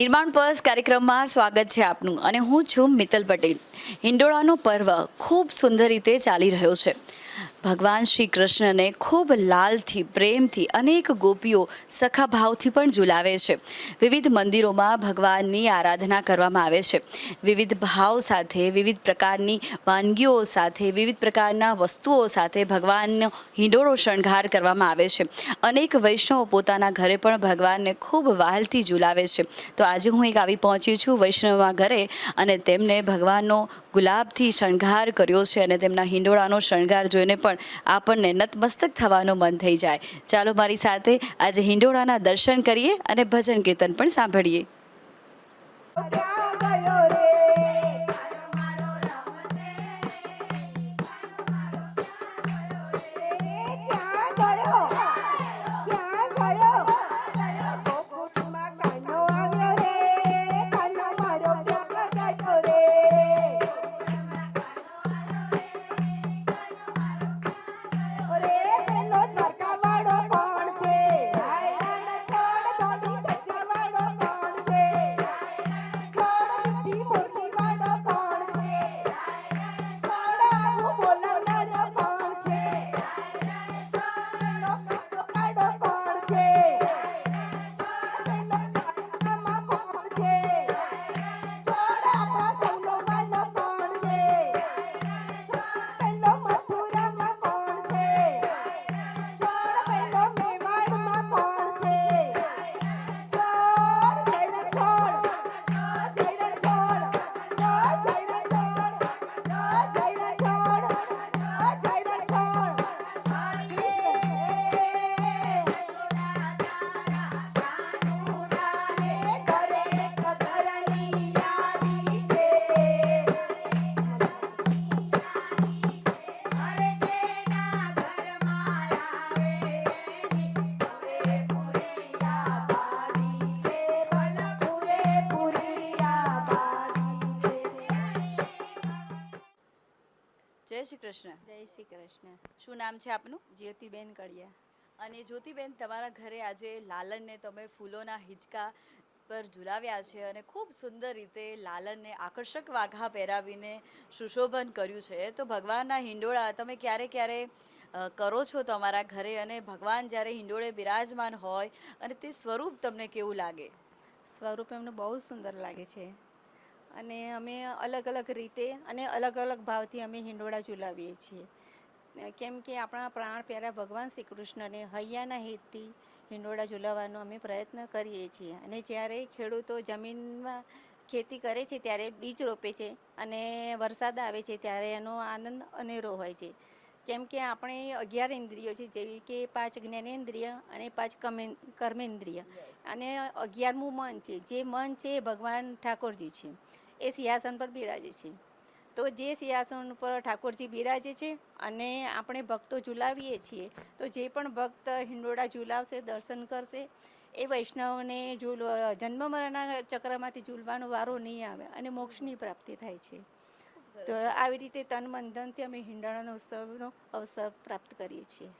નિર્માણ પર્સ કાર્યક્રમમાં સ્વાગત છે આપનું અને હું છું મિત્તલ પટેલ. હિંડોળાનો પર્વ ખૂબ સુંદર રીતે ચાલી રહ્યો છે. ભગવાન શ્રી કૃષ્ણને ખૂબ લાલથી, પ્રેમથી અનેક ગોપીઓ સખા ભાવથી પણ ઝુલાવે છે. વિવિધ મંદિરોમાં ભગવાનની આરાધના કરવામાં આવે છે. વિવિધ ભાવ સાથે, વિવિધ પ્રકારની વાનગીઓ સાથે, વિવિધ પ્રકારના વસ્તુઓ સાથે ભગવાનનો હિંડોળો શણગાર કરવામાં આવે છે. અનેક વૈષ્ણવો પોતાના ઘરે પણ ભગવાનને ખૂબ વહાલથી ઝુલાવે છે. તો આજે હું એક આવી પહોંચી છું વૈષ્ણવના ઘરે અને તેમને ભગવાનનો ગુલાબથી શણગાર કર્યો છે અને તેમના હિંડોળાનો શણગાર જોઈને પણ આપણને નતમસ્તક થવાનું મન થઈ જાય. ચાલો મારી સાથે આજે હિંડોળાના દર્શન કરીએ અને ભજન કીર્તન પણ સાંભળીએ. શું નામ છે આપનું? જ્યોતિબેન કડિયા. અને જ્યોતિબેન તમારા ઘરે આજે લાલનને તમે ફૂલોના હિંચકા પર ઝુલાવ્યા છે અને ખૂબ સુંદર રીતે લાલનને આકર્ષક વાઘા પહેરાવીને સુશોભન કર્યું છે. તો ભગવાનના હિંડોળા તમે ક્યારે ક્યારે કરો છો તમારા ઘરે? અને ભગવાન જ્યારે હિંડોળે બિરાજમાન હોય અને તે સ્વરૂપ તમને કેવું લાગે? સ્વરૂપ એમનું બહુ સુંદર લાગે છે. અને અમે અલગ અલગ રીતે અને અલગ અલગ ભાવથી અમે હિંડોળા ઝુલાવીએ છીએ. કેમ કે આપણા પ્રાણ પ્યારા ભગવાન શ્રી કૃષ્ણને હૈયાના હિતથી હિંડોળા ઝુલાવવાનો અમે પ્રયત્ન કરીએ છીએ. અને જ્યારે ખેડૂતો જમીનમાં ખેતી કરે છે, ત્યારે બીજ રોપે છે અને વરસાદ આવે છે, ત્યારે એનો આનંદ અનેરો હોય છે. કેમ કે આપણે અગિયાર ઇન્દ્રિયો છે, જેવી કે પાંચ જ્ઞાનેન્દ્રિય અને પાંચ કર્મેન્દ્રિય. અને અગિયારમું મન છે, જે મન છે એ ભગવાન ઠાકોરજી છે. એ સિંહાસન પર બિરાજે છે. તો જે સિંહાસન પર ઠાકોરજી બિરાજે છે અને આપણે ભક્તો ઝુલાવીએ છીએ, તો જે પણ ભક્ત હિંડોળા ઝુલાવશે, દર્શન કરશે, એ વૈષ્ણવને ઝૂલ, જન્મ મરણના ચક્રમાંથી ઝૂલવાનો વારો નહીં આવે અને મોક્ષની પ્રાપ્તિ થાય છે. તો આવી રીતે તન મંધનથી અમે હિંડોળાનો ઉત્સવનો અવસર પ્રાપ્ત કરીએ છીએ.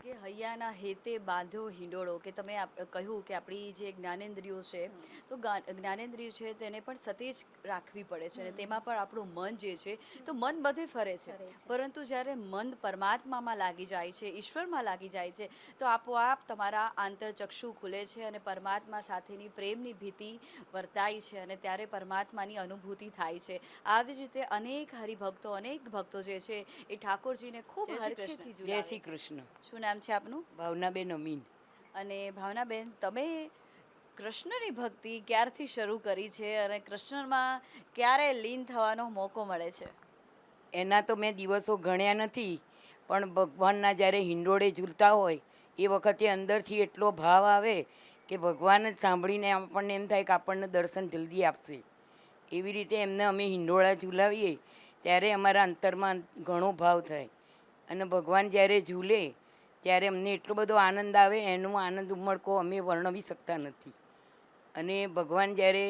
કે હૈયાના હેતે બાંધ્યો હિંડોળો કે તમે કહ્યું કે આપણી જે જ્ઞાનેન્દ્રિયો છે તો જ્ઞાનેન્દ્રિયો છે તેને પણ સતેજ રાખવી પડે છે અને તેમાં પણ આપણું મન જે છે તો મન બધે ફરે છે. પરંતુ જ્યારે મન પરમાત્મામાં લાગી જાય છે ઈશ્વરમાં લાગી જાય છે તો આપોઆપ તમારા આંતરચક્ષુ ખુલે છે અને પરમાત્મા સાથેની પ્રેમની ભીતિ વર્તાય છે અને ત્યારે પરમાત્માની અનુભૂતિ થાય છે. આવી જ રીતે અનેક હરિભક્તો અનેક ભક્તો જે છે એ ઠાકોરજીને ખૂબ હરખેથી જય શ્રી કૃષ્ણ. શું નામ છે આપનું? ભાવનાબેન અમીન. અને ભાવનાબેન તમે કૃષ્ણની ભક્તિ ક્યારથી શરૂ કરી છે અને કૃષ્ણમાં ક્યારે લીન થવાનો મોકો મળે છે? એના તો મેં દિવસો ગણ્યા નથી પણ ભગવાનના જ્યારે હિંડોળે ઝૂલતા હોય એ વખતે અંદરથી એટલો ભાવ આવે કે ભગવાન જ સાંભળીને આપણને એમ થાય કે આપણને દર્શન જલ્દી આપશે. એવી રીતે એમને અમે હિંડોળા ઝૂલાવીએ ત્યારે અમારા અંતરમાં ઘણો ભાવ થાય. અને ભગવાન જ્યારે ઝૂલે ત્યારે અમને એટલો બધો આનંદ આવે એનો આનંદ ઉમળકો અમે વર્ણવી શકતા નથી. અને ભગવાન જ્યારે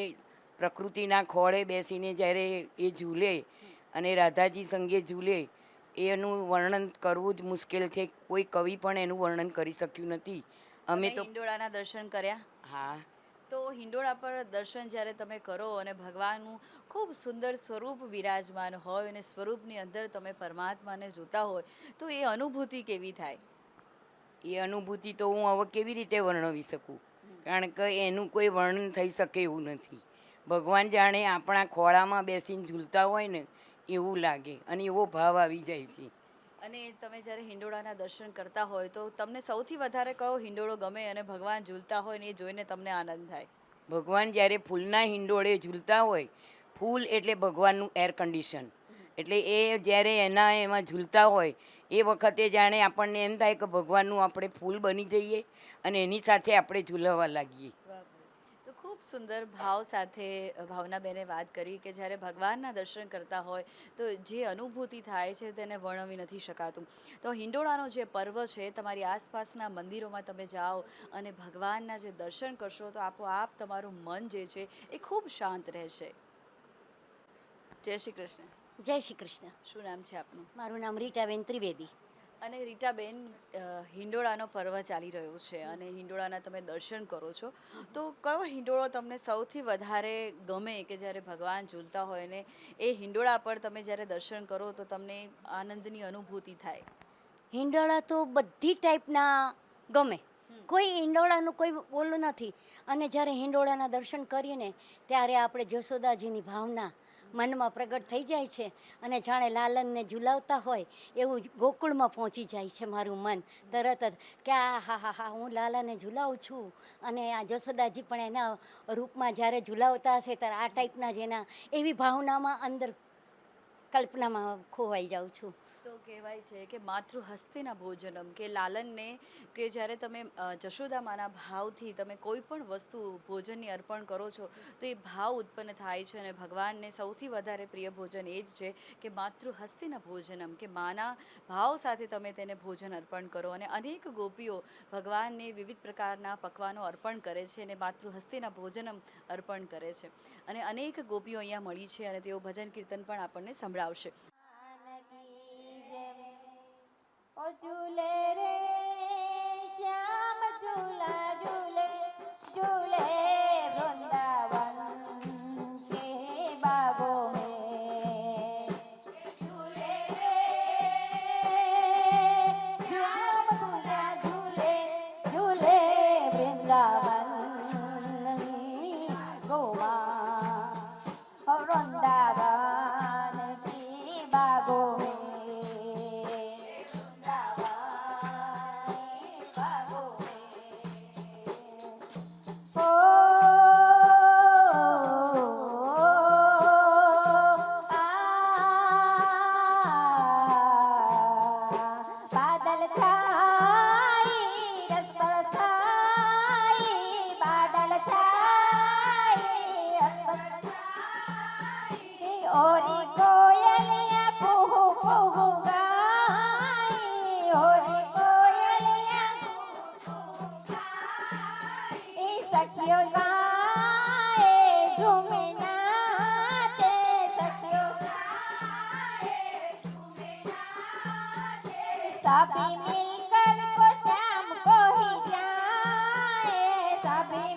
પ્રકૃતિના ખોળે બેસીને જ્યારે એ ઝૂલે અને રાધાજી સંગે ઝૂલે એનું વર્ણન કરવું જ મુશ્કેલ છે. કોઈ કવિ પણ એનું વર્ણન કરી શક્યું નથી. અમે તો હિંડોળાના દર્શન કર્યા? હા. તો હિંડોળા પર દર્શન જ્યારે તમે કરો અને ભગવાનનું ખૂબ સુંદર સ્વરૂપ વિરાજમાન હોય અને સ્વરૂપની અંદર તમે પરમાત્માને જોતા હોય તો એ અનુભૂતિ કેવી થાય? એ અનુભૂતિ તો હું હવે કેવી રીતે વર્ણવી શકું? કારણ કે એનું કોઈ વર્ણન થઈ શકે એવું નથી. ભગવાન જાણે આપણા ખોળામાં બેસીને ઝૂલતા હોય ને એવું લાગે અને એવો ભાવ આવી જાય છે. અને તમે જ્યારે હિંડોળાના દર્શન કરતા હોય તો તમને સૌથી વધારે કયો હિંડોળો ગમે અને ભગવાન ઝૂલતા હોય ને એ જોઈને તમને આનંદ થાય? ભગવાન જ્યારે ફૂલના હિંડોળે ઝૂલતા હોય ફૂલ એટલે ભગવાનનું એર કન્ડિશન એટલે એ જ્યારે એના એમાં ઝૂલતા હોય એ વખતે જાણે આપણને એમ થાય કે ભગવાનનું આપણે ફૂલ બની જઈએ અને એની સાથે આપણે ઝૂલવા લાગીએ. તો ખૂબ સુંદર ભાવ સાથે ભાવનાબેને વાત કરી કે જ્યારે ભગવાનના દર્શન કરતા હોય તો જે અનુભૂતિ થાય છે તેને વર્ણવી નથી શકાતું. તો હિંડોળાનો જે પર્વ છે, તમારી આસપાસના મંદિરોમાં તમે જાઓ અને ભગવાનના જે દર્શન કરશો તો આપોઆપ તમારું મન જે છે એ ખૂબ શાંત રહેશે. જય શ્રી કૃષ્ણ. જય શ્રી કૃષ્ણ. શું નામ છે આપનું? મારું નામ રીટાબેન ત્રિવેદી. અને રીટાબેન હિંડોળાનો પર્વ ચાલી રહ્યો છે અને હિંડોળાના તમે દર્શન કરો છો. તો કયો હિંડોળો તમને સૌથી વધારે ગમે કે જ્યારે ભગવાન ઝૂલતા હોય ને એ હિંડોળા પર તમે જ્યારે દર્શન કરો તો તમને આનંદની અનુભૂતિ થાય? હિંડોળા તો બધી ટાઈપના ગમે. કોઈ હિંડોળાનું કોઈ બોલું નથી. અને જ્યારે હિંડોળાના દર્શન કરીએ ને ત્યારે આપણે જશોદાજીની ભાવના મનમાં પ્રગટ થઈ જાય છે અને જાણે લાલનને ઝુલાવતા હોય એવું ગોકુળમાં પહોંચી જાય છે મારું મન. તરત જ કે આ હા હા હા, હું લાલાને ઝુલાવું છું. અને આ જસોદાજી પણ એના રૂપમાં જ્યારે ઝુલાવતા હશે ત્યારે આ ટાઈપના જ એના એવી ભાવનામાં અંદર કલ્પનામાં ખોવાઈ જાઉં છું. તો કહેવાય છે કે માતૃહસ્તીના ભોજનમ, કે લાલનને, કે જ્યારે તમે જશોદા જશોદામાના ભાવથી તમે કોઈ પણ વસ્તુ ભોજનની અર્પણ કરો છો, તો એ ભાવ ઉત્પન્ન થાય છે અને ભગવાનને સૌથી વધારે પ્રિય ભોજન એ જ છે કે માતૃહસ્તીના ભોજનમ, કે માના ભાવ સાથે તમે તેને ભોજન અર્પણ કરો અને અનેક ગોપીઓ ભગવાનને વિવિધ પ્રકારના પકવાનો અર્પણ કરે છે અને માતૃહસ્તીના ભોજનમ અર્પણ કરે છે. અને અનેક ગોપીઓ અહીંયા મળી છે અને તેઓ ભજન કીર્તન પણ આપણને સંભળાવશે. ઓ ઝૂલે રે શ્યામ ઝૂલા ઝૂલે ઝૂલે વૃંદાવન કે બાગો મેં ઝૂલે રે શ્યામ sabe.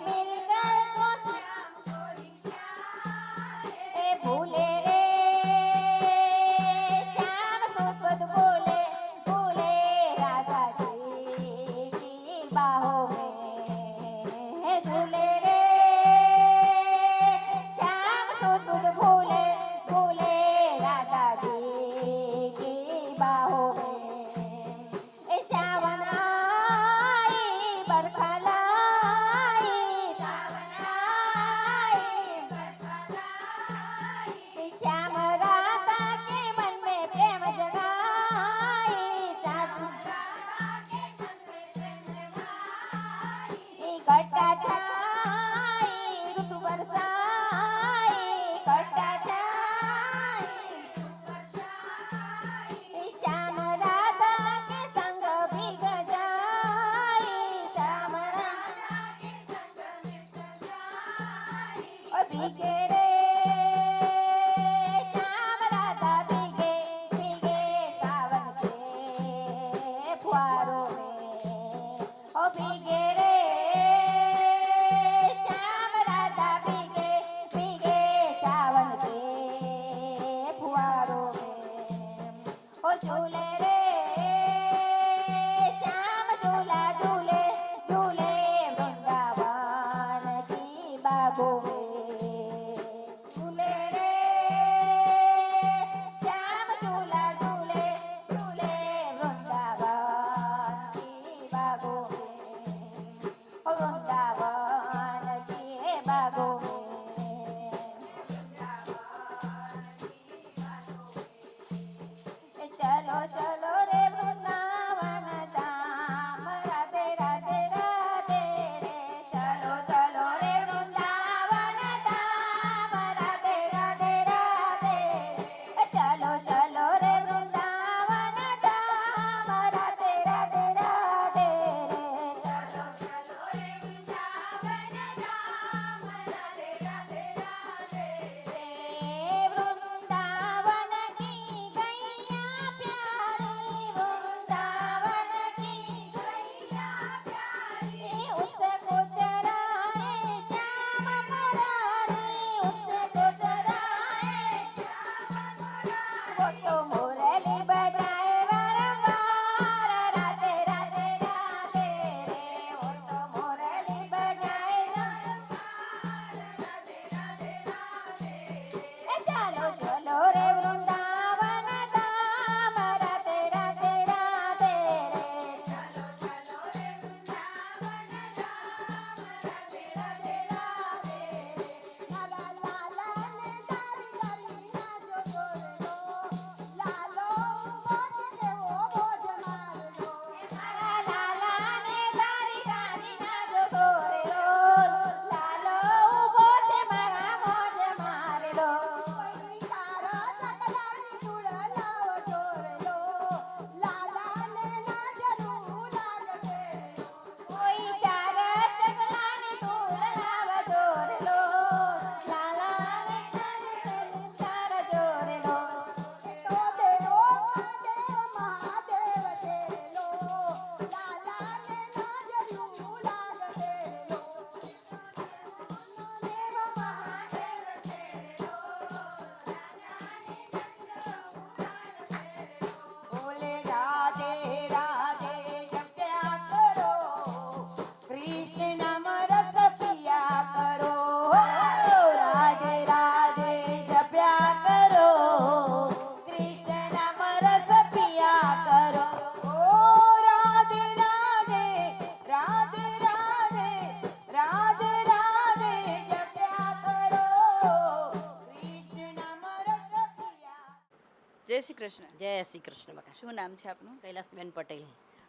શ્રી કૃષ્ણ. જય શ્રી કૃષ્ણ બકા શું નામ છે આપનું? કૈલાસબેન પટેલ.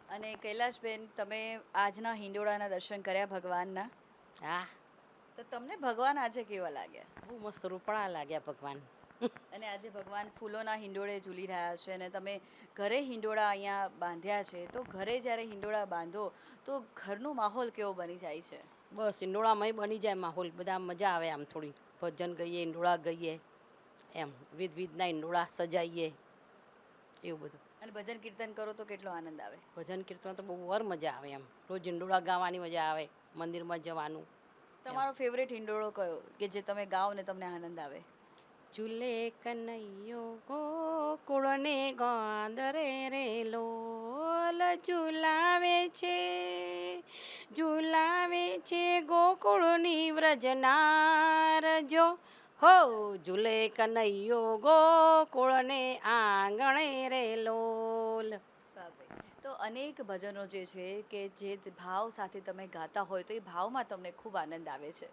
અને કૈલાશબેન તમે આજના હિંડોળાના દર્શન કર્યા ભગવાનના? હા. તો તમને ભગવાન આજે કેવા લાગ્યા? બહુ મસ્ત રૂપણા લાગ્યા ભગવાન. અને આજે ભગવાન ફૂલોના હિંડોળે ઝૂલી રહ્યા છે અને તમે ઘરે હિંડોળા અહીંયા બાંધ્યા છે તો ઘરે જ્યારે હિંડોળા બાંધો તો ઘરનો માહોલ કેવો બની જાય છે? બસ ઈંડોળામાં બની જાય માહોલ બધા મજા આવે આમ થોડી. ભજન ગઈએ ઈંડોળા ગઈએ. એમ વિધ વિધના ઈંડોળા સજાઈએ એવું બધું. અને ભજન કીર્તન કરો તો કેટલો આનંદ આવે? ભજન કીર્તન તો બહુ વર મજા આવે એમ. રોજ ઈંડોળા ગાવાની મજા આવે મંદિરમાં જવાનું. તમારો ફેવરેટ હિંડોળો કયો? કે જે તમે ગાઓ ને તમને આનંદ આવે? ઝૂલે કનૈયો ગોકુળને ગોંદરે રે લોલ ઝુલાવે છે. ઝુલાવે છે ગોકુળની વ્રજનાર જો હો ઝૂલે કનૈયો ગોકુળને આંગણે રે લોલ. તો અનેક ભજનો જે છે કે જે ભાવ સાથે તમે ગાતા હોય તો એ ભાવમાં તમને ખૂબ આનંદ આવે છે.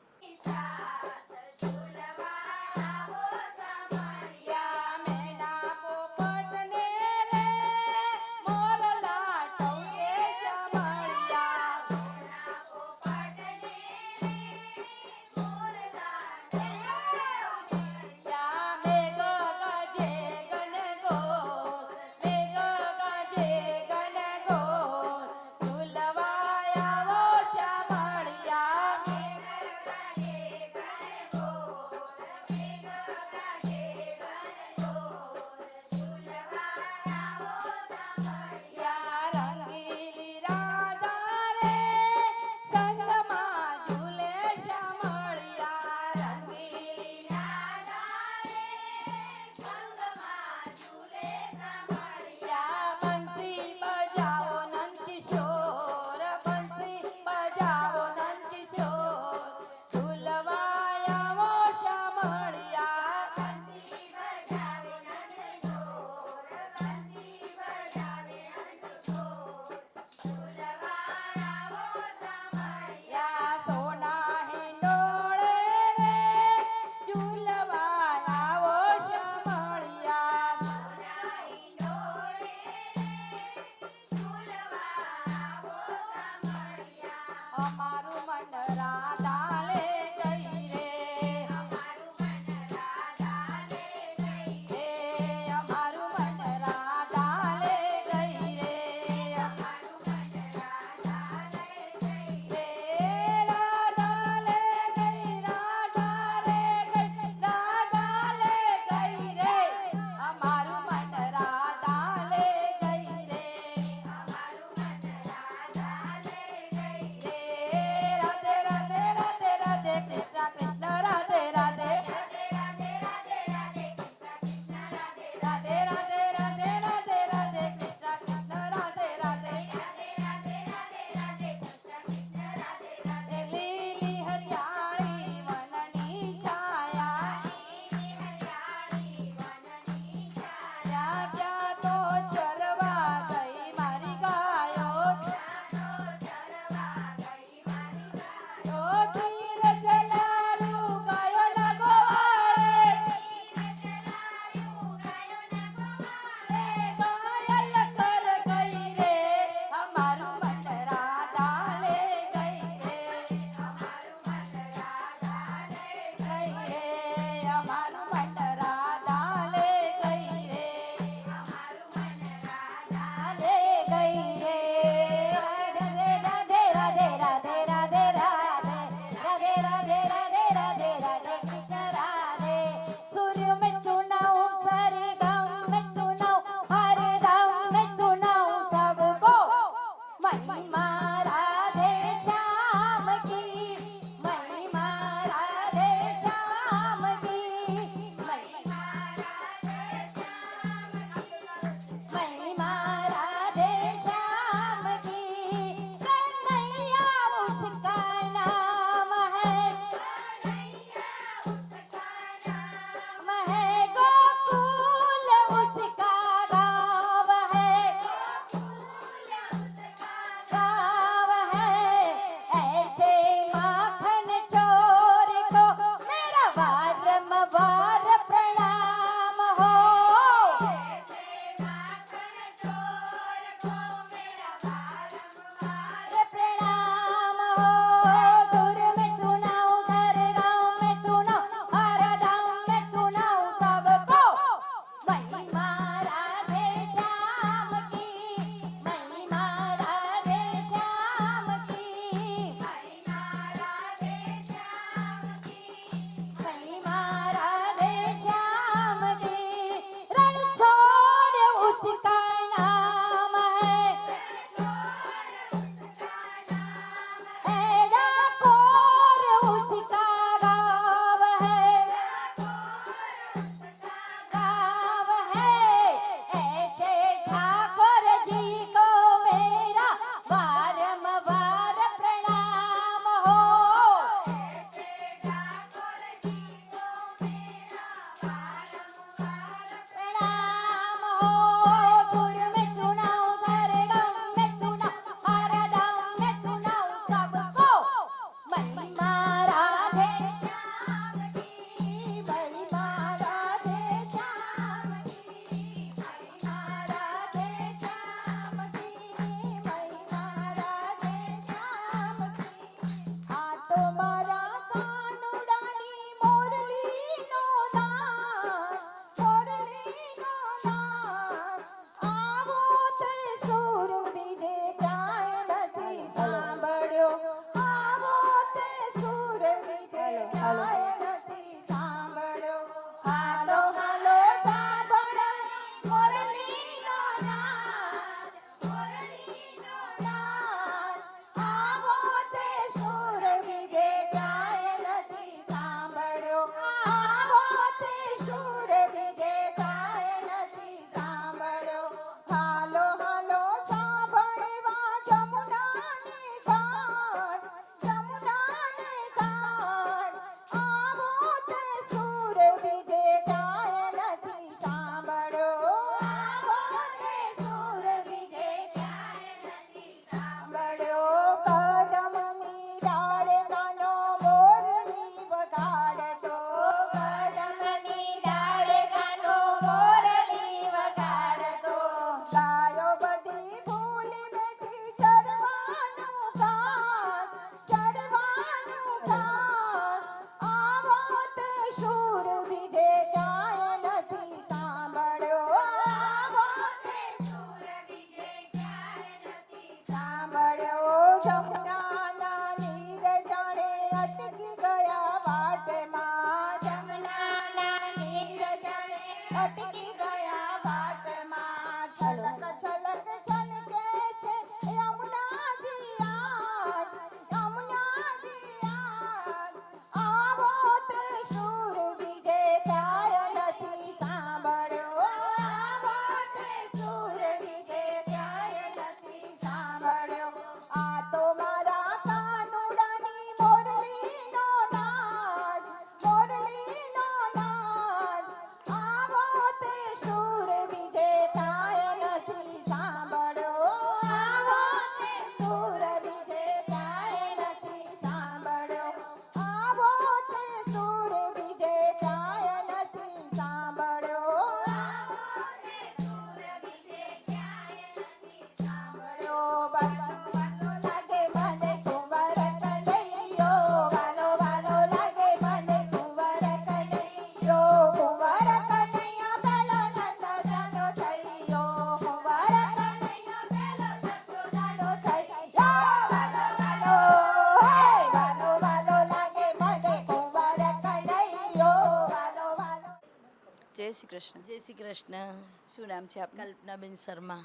કૃષ્ણ. શું નામ છે આપનું? કલ્પનાબેન શર્મા.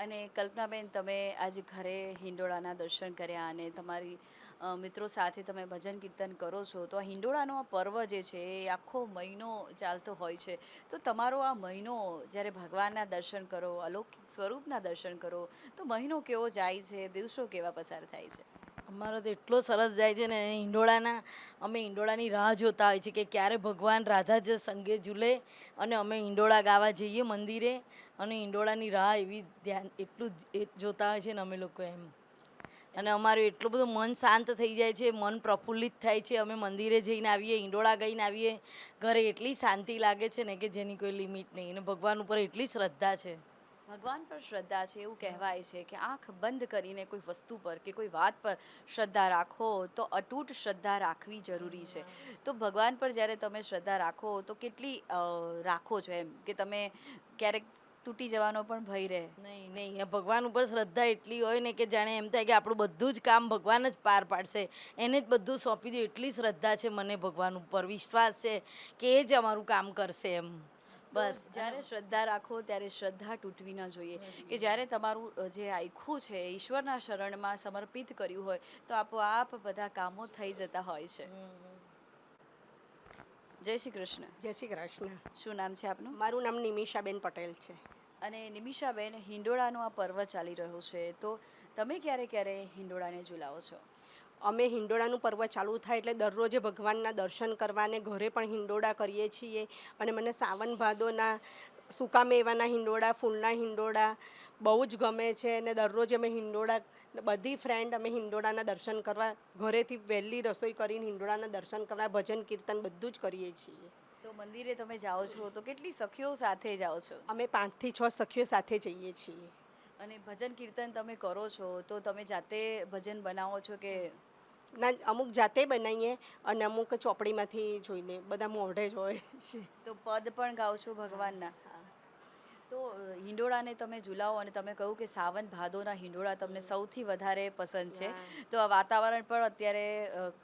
અને કલ્પનાબેન તમે આજે ઘરે હિંડોળાના દર્શન કર્યા અને તમારી મિત્રો સાથે તમે ભજન કીર્તન કરો છો. તો આ હિંડોળાનો આ પર્વ જે છે એ આખો મહિનો ચાલતો હોય છે. તો તમારો આ મહિનો જ્યારે ભગવાનના દર્શન કરો અલૌકિક સ્વરૂપના દર્શન કરો તો મહિનો કેવો જાય છે દિવસો કેવા પસાર થાય છે? અમારો તો એટલો સરસ જાય છે ને હિંડોળાના અમે હિંડોળાની રાહ જોતા હોય છે કે ક્યારે ભગવાન રાધા જ સંગે ઝૂલે અને અમે હિંડોળા ગાવા જઈએ મંદિરે. અને હિંડોળાની રાહ એવી ધ્યાન, એટલું જ જોતા હોય છે ને અમે લોકો એમ. અને અમારું એટલું બધું મન શાંત થઈ જાય છે, મન પ્રફુલ્લિત થાય છે. અમે મંદિરે જઈને આવીએ હિંડોળા ગઈને આવીએ. ઘરે એટલી શાંતિ લાગે છે ને કે જેની કોઈ લિમિટ નહીં. અને ભગવાન ઉપર એટલી શ્રદ્ધા છે. ભગવાન પર શ્રદ્ધા છે એવું કહેવાય છે કે આંખ બંધ કરીને કોઈ વસ્તુ પર કે કોઈ વાત પર શ્રદ્ધા રાખો તો અતૂટ શ્રદ્ધા રાખવી જરૂરી છે. તો ભગવાન પર જ્યારે તમે શ્રદ્ધા રાખો તો કેટલી રાખો છો એમ? કે તમે ક્યારેક તૂટી જવાનો પણ ભય રહે? નહીં નહીં ભગવાન ઉપર શ્રદ્ધા એટલી હોય ને કે જાણે એમ થાય કે આપણું બધું જ કામ ભગવાન જ પાર પાડશે. એને જ બધું સોંપી દઉં એટલી શ્રદ્ધા છે મને ભગવાન ઉપર. વિશ્વાસ છે કે એ જ અમારું કામ કરશે એમ. બસ જ્યારે શ્રદ્ધા રાખો ત્યારે શ્રદ્ધા તૂટવી ન જોઈએ. કે જ્યારે તમારું જે આખું છે ઈશ્વરના શરણમાં સમર્પિત કર્યું હોય તો આપોઆપ બધા કામો થઈ જતા હોય છે. જય શ્રી કૃષ્ણ. જય શ્રી કૃષ્ણ. શું નામ છે આપનું? મારું નામ નિમિષાબેન પટેલ છે. અને નિમિષાબેન હિંડોળાનો આ પર્વ ચાલી રહ્યો છે તો તમે ક્યારે ક્યારે હિંડોળાને ઝુલાવો છો? અમે હિંડોળાનું પર્વ ચાલુ થાય એટલે દરરોજે ભગવાનના દર્શન કરવાને ઘરે પણ હિંડોળા કરીએ છીએ. અને મને સાવન ભાદોના સૂકા મેવાના હિંડોળા ફૂલના હિંડોળા બહુ જ ગમે છે. અને દરરોજ અમે હિંડોળા બધી ફ્રેન્ડ અમે હિંડોળાના દર્શન કરવા ઘરેથી વહેલી રસોઈ કરીને હિંડોળાના દર્શન કરવા ભજન કીર્તન બધું જ કરીએ છીએ. તો મંદિરે તમે જાઓ છો તો કેટલી સખીઓ સાથે જાઓ છો? અમે પાંચથી છ સખીઓ સાથે જઈએ છીએ. અને ભજન કીર્તન તમે કરો છો તો તમે જાતે ભજન બનાવો છો કે ના, અમુક જાતે બનાવીએ અને અમુક ચોપડીમાંથી જોઈને. બધા મોઢે જ હોય છે. તો પદ પણ ગાવ છો ભગવાનના. તો હિંડોળાને તમે ઝુલાવો અને તમે કહ્યું કે સાવન ભાદોના હિંડોળા તમને સૌથી વધારે પસંદ છે. તો આ વાતાવરણ પણ અત્યારે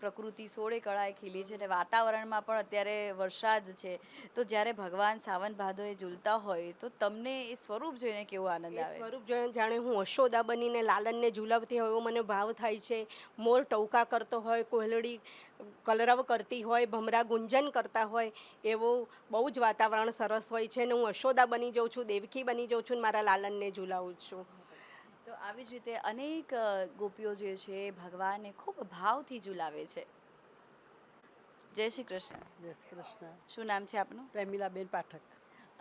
પ્રકૃતિ સોળે કળાએ ખીલી છે અને વાતાવરણમાં પણ અત્યારે વરસાદ છે. તો જ્યારે ભગવાન સાવન ભાદોએ ઝૂલતા હોય તો તમને એ સ્વરૂપ જોઈને કેવો આનંદ આવે? સ્વરૂપ જોઈને જાણે હું અશોદા બનીને લાલનને ઝુલાવતી હોય એવો મને ભાવ થાય છે. મોર ટૌકા કરતો હોય કોહલડી કલરવ કરતી હોય ભમરા ગુંજન કરતા હોય એવું બહુ જ વાતાવરણ સરસ હોય છે ને હું અશોદા બની જાઉં છું દેવકી બની જાઉં છું ને મારા લાલનને ઝુલાવું છું. તો આવી જ રીતે અનેક ગોપીઓ જે છે એ ભગવાનને ખૂબ ભાવથી ઝુલાવે છે. જય શ્રી કૃષ્ણ. જય શ્રી કૃષ્ણ. શું નામ છે આપનું? પ્રેમિલાબેન પાઠક.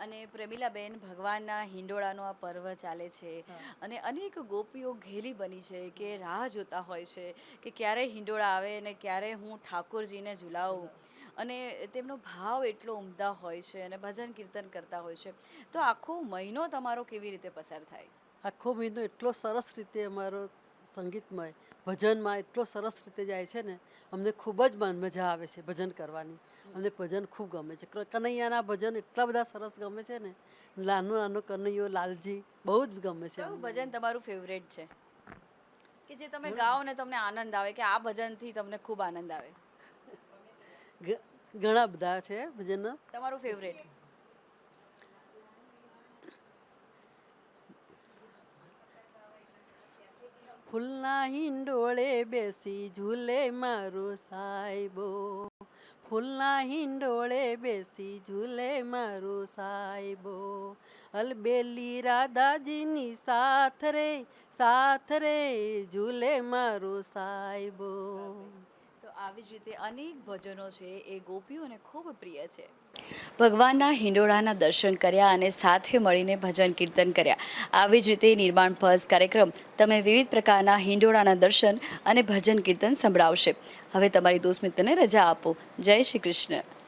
અને પ્રેમિલાબેન ભગવાનના હિંડોળાનો આ પર્વ ચાલે છે. અને અનેક ગોપીઓ ઘેલી બની છે કે રાહ જોતા હોય છે કે ક્યારે હિંડોળા આવે અને ક્યારે હું ઠાકોરજીને ઝુલાવું. અને તેમનો ભાવ એટલો ઉમદા હોય છે અને ભજન કીર્તન કરતા હોય છે. તો આખો મહિનો તમારો કેવી રીતે પસાર થાય? આખો મહિનો એટલો સરસ રીતે અમારો સંગીતમય ભજનમાં એટલો સરસ રીતે જાય છે ને અમને ખૂબ જ મન મજા આવે છે ભજન કરવાની. અમને ભજન ખૂબ ગમે છે. કનૈયાના ભજન એટલા બધા સરસ ગમે છે ને. નાનો નાનો કનૈયો લાલજી બહુ જ ગમે છે ભજન તમારું ફેવરેટ છે? કે જે તમે ગાઓ ને તમને આનંદ આવે કે આ ભજનથી તમને ખૂબ આનંદ આવે? ઘણા બધા છે ભજન. તમારું ફેવરેટ ફૂલના હિંડોળે બેસી ઝૂલે મારો સાહેબો. ફૂલના હિંડોળે બેસી ઝૂલે મારો સાહેબો. અલબેલી રાધાજીની સાથ રે સાથ રે, ઝૂલે મારો સાહેબો. તો આવી જ રીતે અનેક ભજનો છે, એ ગોપીઓને ખૂબ પ્રિય છે. ભગવાનના હિંડોળાના દર્શન કર્યા અને સાથે મળીને ભજન કીર્તન કર્યા. આવી જ રીતે નિર્માણ પર્સ કાર્યક્રમ તમે વિવિધ પ્રકારના હિંડોળાના દર્શન અને ભજન કીર્તન સંભળાવશે. હવે તમારી દોસ્ત મિત્રને રજા આપો. જય શ્રી કૃષ્ણ.